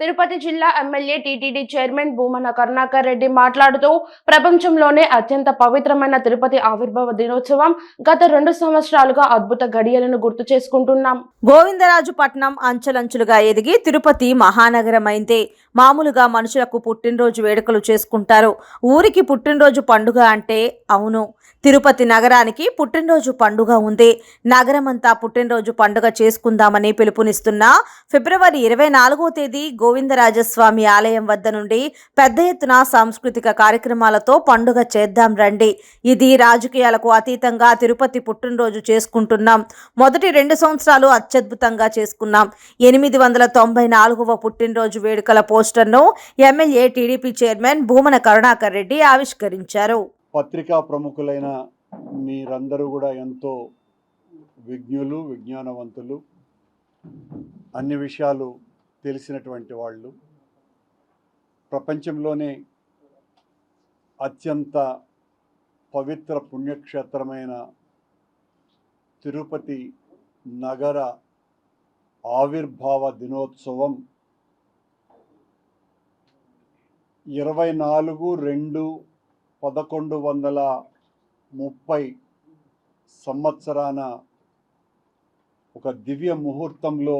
తిరుపతి జిల్లా MLA TTD chairman Bhumana Karunakar Reddy మాట్లాడుతూ ప్రపంచంలోనే అత్యంత పవిత్రమైన తిరుపతి ఆవిర్భావ దినోత్సవం గత రెండు సంవత్సరాలుగా అద్భుత గడియలను గుర్తు చేసుకుంటున్నాం. గోవిందరాజు పట్నం అంచెలంచులుగా ఎదిగి తిరుపతి మహానగరమైంది. మామూలుగా మనుషులకు పుట్టినరోజు వేడుకలు చేసుకుంటారు. ఊరికి పుట్టినరోజు పండుగ అంటే అవును. తిరుపతి నగరానికి పుట్టినరోజు పండుగ ఉంది. నగరమంతా పుట్టినరోజు పండుగ చేసుకుందామని పిలుపునిస్తున్న ఫిబ్రవరి ఇరవై నాలుగో తేదీ గోవిందరాజస్వామి ఆలయం వద్ద నుండి పెద్ద ఎత్తున సాంస్కృతిక కార్యక్రమాలతో పండుగ చేద్దాం రండి. ఇది రాజకీయాలకు అతీతంగా తిరుపతి పుట్టినరోజు చేసుకుంటున్నాం. మొదటి రెండు సంవత్సరాలు అత్యద్భుతంగా చేసుకున్నాం. ఎనిమిది వందల తొంభై నాలుగవ పుట్టినరోజు వేడుకల పోస్టర్ను MLA TDP chairman Bhumana Karunakar Reddy ఆవిష్కరించారు. పత్రికా ప్రముఖులైన మీరందరూ కూడా ఎంతో విజ్ఞులు విజ్ఞానవంతులు. అన్ని విషయాలు తెలిసినటువంటి వాళ్ళు. ప్రపంచంలోనే అత్యంత పవిత్ర పుణ్యక్షేత్రమైన తిరుపతి నగర ఆవిర్భావ దినోత్సవం ఇరవై నాలుగు రెండు పదకొండు వందల ముప్పై సంవత్సరాన ఒక దివ్య ముహూర్తంలో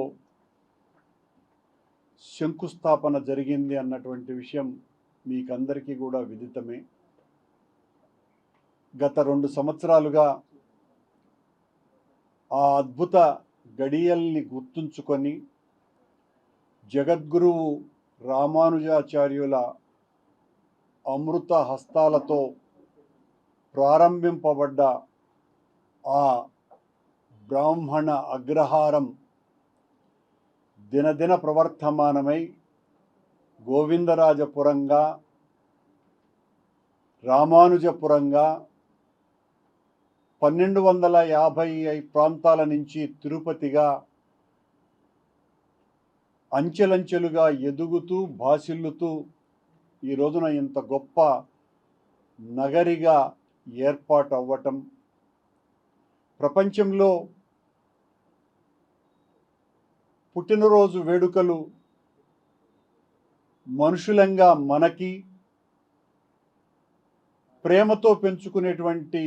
శంకుస్థాపన జరిగింది అన్నటువంటి విషయం మీకందరికీ కూడా విదితమే. గత రెండు సంవత్సరాలుగా ఆ అద్భుత గడియల్ని గుర్తుంచుకొని జగద్గురువు రామానుజాచార్యుల అమృత హస్తాలతో ప్రారంభింపబడ్డ ఆ బ్రాహ్మణ అగ్రహారం దినదిన ప్రవర్తమానమై గోవిందరాజపురంగా రామానుజపురంగా పన్నెండు వందల యాభై ఐ- ప్రాంతాల నుంచి తిరుపతిగా అంచెలంచెలుగా ఎదుగుతూ భాసిల్లుతూ ఈ రోజున ఇంత గొప్ప నగరిగా ఏర్పాటు అవ్వటం ప్రపంచంలో పుట్టినరోజు వేడుకలు మనుషులంగా మనకి ప్రేమతో పెంచుకునేటువంటి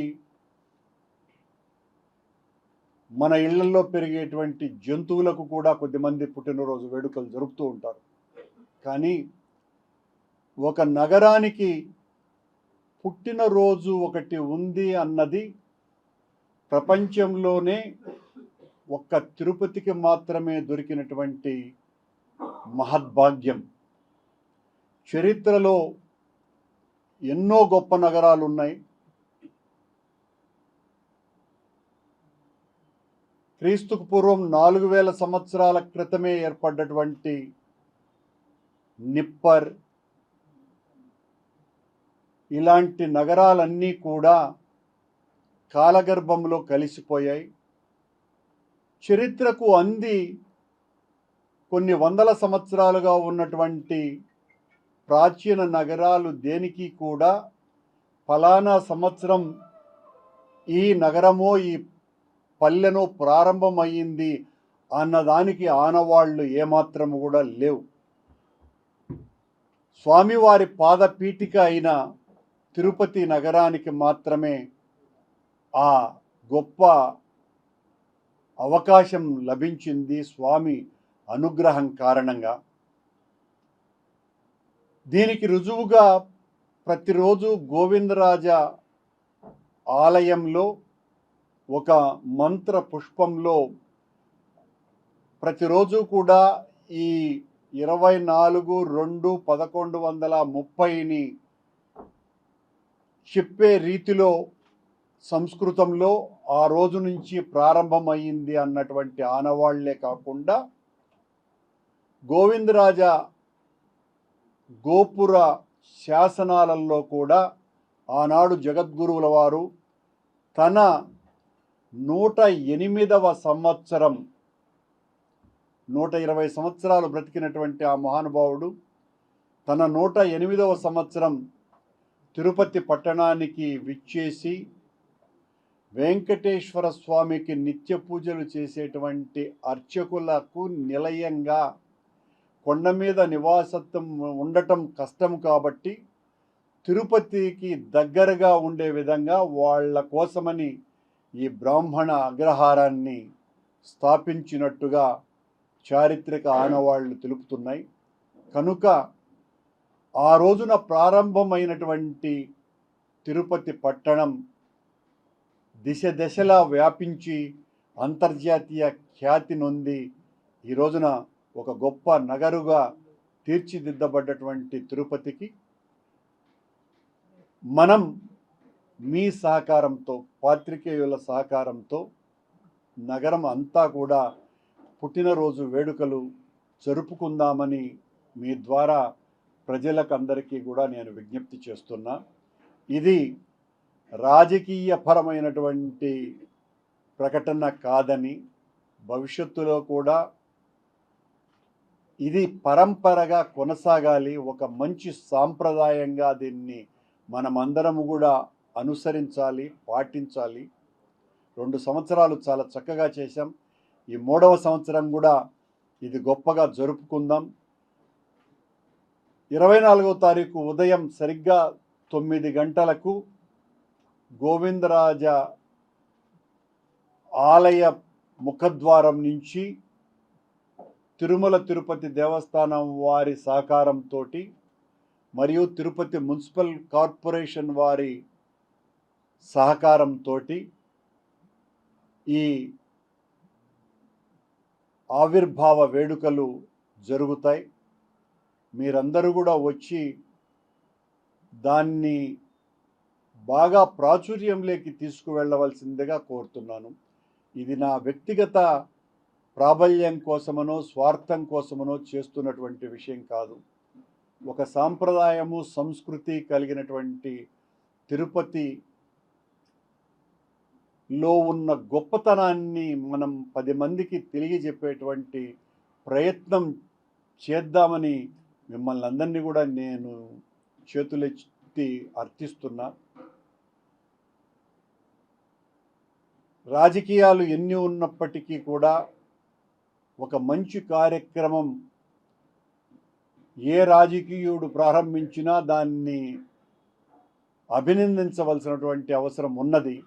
మన ఇళ్ళలో పెరిగేటువంటి జంతువులకు కూడా కొద్దిమంది పుట్టినరోజు వేడుకలు జరుపుతూ ఉంటారు. కానీ ఒక నగరానికి పుట్టినరోజు ఒకటి ఉంది అన్నది ప్రపంచంలోనే ఒక్క తిరుపతికి మాత్రమే దొరికినటువంటి మహద్భాగ్యం. చరిత్రలో ఎన్నో గొప్ప నగరాలు ఉన్నాయి క్రీస్తుకు పూర్వం నాలుగు వేల సంవత్సరాల క్రితమే ఏర్పడ్డటువంటి నిప్పర్ ఇలాంటి నగరాలన్నీ కూడా కాలగర్భంలో కలిసిపోయాయి. చరిత్రకు అంది కొన్ని వందల సంవత్సరాలుగా ఉన్నటువంటి ప్రాచీన నగరాలు దేనికి కూడా? ఫలానా సంవత్సరం ఈ నగరమో ఈ పల్లెనో ప్రారంభమయ్యింది అన్నదానికి ఆనవాళ్ళు ఏమాత్రం కూడా లేవు. స్వామివారి పాదపీఠిక అయిన తిరుపతి నగరానికి మాత్రమే ఆ గొప్ప అవకాశం లభించింది స్వామి అనుగ్రహం కారణంగా. దీనికి రుజువుగా ప్రతిరోజు గోవిందరాజ ఆలయంలో ఒక మంత్ర పుష్పంలో ప్రతిరోజు కూడా ఈ ఇరవై నాలుగు రెండు పదకొండు వందల ముప్పైని చెప్పే రీతిలో సంస్కృతంలో ఆ రోజు నుంచి ప్రారంభమైంది అన్నటువంటి ఆనవాళ్ళే కాకుండా గోవిందరాజ గోపుర శాసనాలలో కూడా ఆనాడు జగద్గురువుల వారు తన నూట ఎనిమిదవ సంవత్సరం నూట ఇరవై సంవత్సరాలు బ్రతికినటువంటి ఆ మహానుభావుడు తన నూట ఎనిమిదవ సంవత్సరం తిరుపతి పట్టణానికి విచ్చేసి వెంకటేశ్వర స్వామికి నిత్య పూజలు చేసేటువంటి అర్చకులకు నిలయంగా కొండ మీద నివాసత్వం ఉండటం కష్టం కాబట్టి తిరుపతికి దగ్గరగా ఉండే విధంగా వాళ్ళ కోసమని ఈ బ్రాహ్మణ అగ్రహారాన్ని స్థాపించినట్టుగా చారిత్రక ఆనవాళ్ళు తెలుపుతున్నాయి. కనుక ఆ రోజున ప్రారంభమైనటువంటి తిరుపతి పట్టణం దిశ దశలా వ్యాపించి అంతర్జాతీయ ఖ్యాతి నొంది ఈ రోజున ఒక గొప్ప నగరుగా తీర్చిదిద్దబడ్డటువంటి తిరుపతికి మనం మీ సహకారంతో పాత్రికేయుల సహకారంతో నగరం అంతా కూడా పుట్టినరోజు వేడుకలు జరుపుకుందామని మీ ద్వారా ప్రజలకు అందరికీ కూడా నేను విజ్ఞప్తి చేస్తున్నా. ఇది రాజకీయపరమైనటువంటి ప్రకటన కాదని భవిష్యత్తులో కూడా ఇది పరంపరగా కొనసాగాలి ఒక మంచి సాంప్రదాయంగా దీన్ని మనమందరము కూడా అనుసరించాలి పాటించాలి. రెండు సంవత్సరాలు చాలా చక్కగా చేశాం. ఈ మూడవ సంవత్సరం కూడా ఇది గొప్పగా జరుపుకుందాం. ఇరవై నాలుగవ తారీఖు ఉదయం సరిగ్గా తొమ్మిది గంటలకు గోవిందరాజ ఆలయ ముఖద్వారం నుంచి తిరుమల తిరుపతి దేవస్థానం వారి సహకారంతో మరియు తిరుపతి మున్సిపల్ కార్పొరేషన్ వారి సహకారంతో ఈ ఆవిర్భావ వేడుకలు జరుగుతాయి. మీరందరూ కూడా వచ్చి దాన్ని బాగా ప్రాచుర్యంలోకి తీసుకువెళ్ళవలసిందిగా కోరుతున్నాను. ఇది నా వ్యక్తిగత ప్రాబల్యం కోసమనో స్వార్థం కోసమనో చేస్తున్నటువంటి విషయం కాదు. ఒక సాంప్రదాయము సంస్కృతి కలిగినటువంటి తిరుపతి లో ఉన్న గొప్పతనాన్ని మనం పది మందికి తెలియజెప్పేటువంటి ప్రయత్నం చేద్దామని మిమ్మల్ని అందరినీ కూడా నేను చేతులెత్తి అర్థిస్తున్నా. రాజకీయాలు ఎన్ని ఉన్నప్పటికీ కూడా ఒక మంచి కార్యక్రమం ఏ రాజకీయుడు ప్రారంభించినా దాన్ని అభినందించవలసినటువంటి అవసరం ఉన్నది.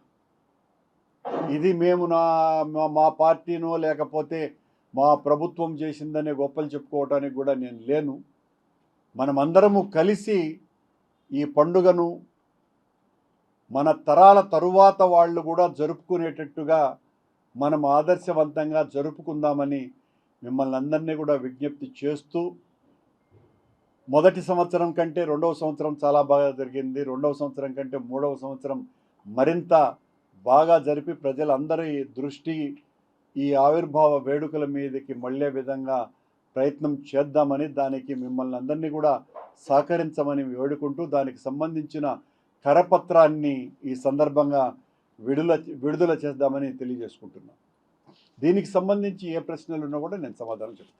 ఇది మేము నా మా- మా పార్టీనో లేకపోతే మా ప్రభుత్వం చేసిందనే గొప్పలు చెప్పుకోవటానికి కూడా నేను లేను. మనమందరము కలిసి ఈ పండుగను మన తరాల తరువాత వాళ్ళు కూడా జరుపుకునేటట్టుగా మనం ఆదర్శవంతంగా జరుపుకుందామని మిమ్మల్ని అందరినీ కూడా విజ్ఞప్తి చేస్తూ మొదటి సంవత్సరం కంటే రెండవ సంవత్సరం చాలా బాగా జరిగింది. రెండవ సంవత్సరం కంటే మూడవ సంవత్సరం మరింత బాగా జరిపి ప్రజలందరి దృష్టి ఈ ఆవిర్భావ వేడుకల మీదకి మళ్ళే విధంగా ప్రయత్నం చేద్దామని దానికి మిమ్మల్ని అందరినీ కూడా సహకరించమని వేడుకుంటూ దానికి సంబంధించిన కరపత్రాన్ని ఈ సందర్భంగా విడుదల విడుదల చేద్దామని తెలియజేసుకుంటున్నాను. దీనికి సంబంధించి ఏ ప్రశ్నలు ఉన్నా కూడా నేను సమాధానం చెప్తాను.